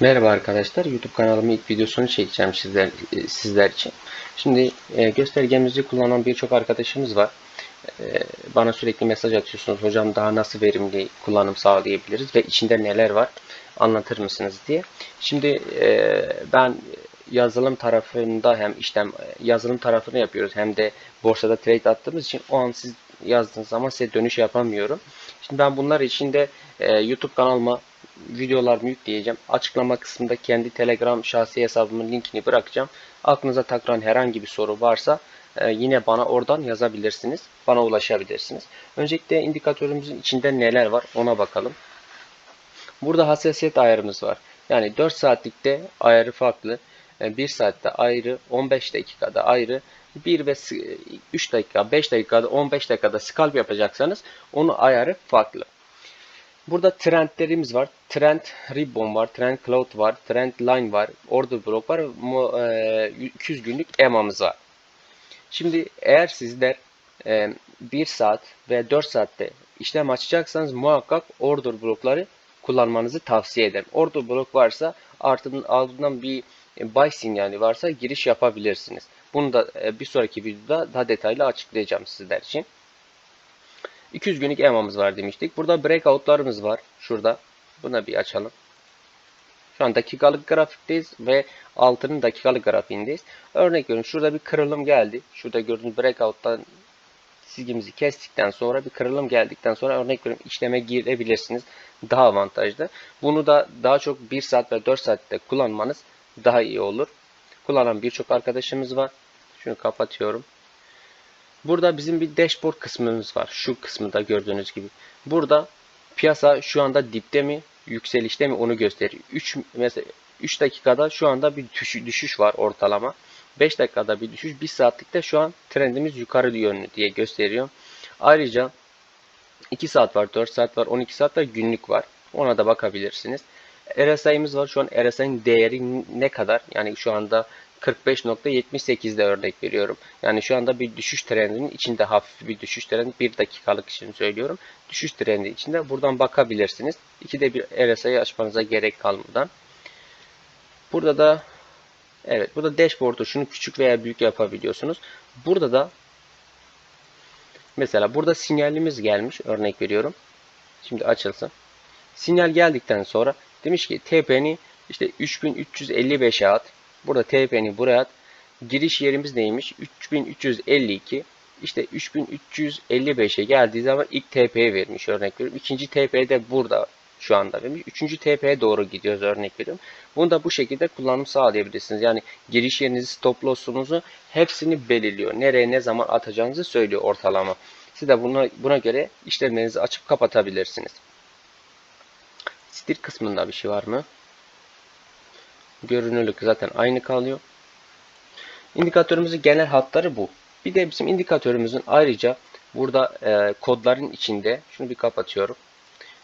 Merhaba arkadaşlar. YouTube kanalımın ilk videosunu çekeceğim sizler e, sizler için. Şimdi e, göstergemizi kullanan birçok arkadaşımız var. E, bana sürekli mesaj atıyorsunuz. Hocam daha nasıl verimli kullanım sağlayabiliriz ve içinde neler var anlatır mısınız diye. Şimdi e, ben yazılım tarafında hem işlem e, yazılım tarafını yapıyoruz hem de borsada trade attığımız için o an siz yazdığınız zaman size dönüş yapamıyorum. Şimdi ben bunlar için de e, YouTube kanalıma videolarımı yükleyeceğim. Açıklama kısmında kendi Telegram şahsi hesabımın linkini bırakacağım. Aklınıza takılan herhangi bir soru varsa e, yine bana oradan yazabilirsiniz. Bana ulaşabilirsiniz. Öncelikle indikatörümüzün içinde neler var ona bakalım. Burada hassasiyet ayarımız var. Yani 4 saatlikte ayarı farklı. 1 saatte ayrı, 15 dakikada ayrı, 1 ve 3 dakika, 5 dakikada, 15 dakikada scalp yapacaksanız onun ayarı farklı. Burada trendlerimiz var. Trend Ribbon var, Trend Cloud var, Trend Line var, Order Block var, 200 günlük EMA'mız var. Şimdi eğer sizler 1 saat ve 4 saatte işlem açacaksanız muhakkak order blokları kullanmanızı tavsiye ederim. Order blok varsa ardından, ardından bir buy sinyali varsa giriş yapabilirsiniz. Bunu da bir sonraki videoda daha detaylı açıklayacağım sizler için. 200 günlük EMA'mız var demiştik. Burada breakout'larımız var. Şurada. Buna bir açalım. Şu an dakikalık grafikteyiz ve altının dakikalık grafiğindeyiz. Örnek veriyorum şurada bir kırılım geldi. Şurada gördüğünüz breakout'tan çizgimizi kestikten sonra bir kırılım geldikten sonra örnek veriyorum işleme girebilirsiniz. Daha avantajlı. Bunu da daha çok 1 saat ve 4 saatte kullanmanız daha iyi olur. Kullanan birçok arkadaşımız var. Şunu kapatıyorum. Burada bizim bir dashboard kısmımız var. Şu kısmında gördüğünüz gibi. Burada piyasa şu anda dipte mi, yükselişte mi onu gösteriyor. 3 mesela 3 dakikada şu anda bir düşüş var ortalama. 5 dakikada bir düşüş, 1 saatlikte şu an trendimiz yukarı yönlü diye gösteriyor. Ayrıca 2 saat var, 4 saat var, 12 saat var, günlük var. Ona da bakabilirsiniz. RSI'miz var. Şu an RSI'nin değeri ne kadar? Yani şu anda 45.78'de örnek veriyorum. Yani şu anda bir düşüş trendinin içinde hafif bir düşüş trendi. Bir dakikalık için söylüyorum. Düşüş trendi içinde. Buradan bakabilirsiniz. İkide bir RSI'yi açmanıza gerek kalmadan. Burada da evet burada dashboard'u şunu küçük veya büyük yapabiliyorsunuz. Burada da mesela burada sinyalimiz gelmiş. Örnek veriyorum. Şimdi açılsın. Sinyal geldikten sonra demiş ki TP'ni işte 3355'e at. Burada TP'ni buraya at. Giriş yerimiz neymiş? 3352. İşte 3355'e geldiği zaman ilk TP'ye vermiş örnek veriyorum. İkinci TP de burada şu anda vermiş. Üçüncü TP'ye doğru gidiyoruz örnek veriyorum. Bunu da bu şekilde kullanım sağlayabilirsiniz. Yani giriş yerinizi, stop loss'unuzu hepsini belirliyor. Nereye ne zaman atacağınızı söylüyor ortalama. Siz de buna, buna göre işlemlerinizi açıp kapatabilirsiniz. Stil kısmında bir şey var mı? Görünürlük zaten aynı kalıyor. İndikatörümüzün genel hatları bu. Bir de bizim indikatörümüzün ayrıca burada e, kodların içinde, şunu bir kapatıyorum.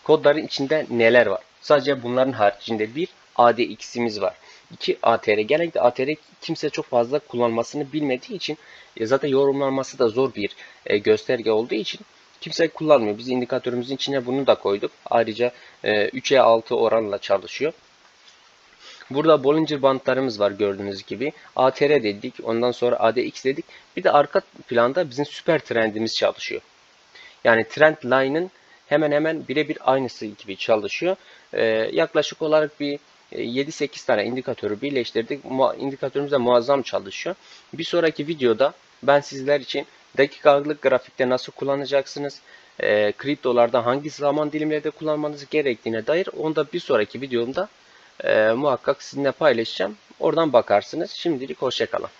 Kodların içinde neler var? Sadece bunların haricinde bir ADX'imiz var. 2 ATR. Genellikle ATR kimse çok fazla kullanmasını bilmediği için e, zaten yorumlanması da zor bir e, gösterge olduğu için kimse kullanmıyor. Biz indikatörümüzün içine bunu da koyduk. Ayrıca e, 3'e 6 oranla çalışıyor. Burada Bollinger bantlarımız var gördüğünüz gibi. ATR dedik. Ondan sonra ADX dedik. Bir de arka planda bizim süper trendimiz çalışıyor. Yani trend line'ın hemen hemen birebir aynısı gibi çalışıyor. Ee, yaklaşık olarak bir 7-8 tane indikatörü birleştirdik. İndikatörümüz de muazzam çalışıyor. Bir sonraki videoda ben sizler için dakikalık grafikte nasıl kullanacaksınız, e, kriptolarda hangi zaman dilimlerde kullanmanız gerektiğine dair onu da bir sonraki videomda e, muhakkak sizinle paylaşacağım. Oradan bakarsınız. Şimdilik hoşçakalın.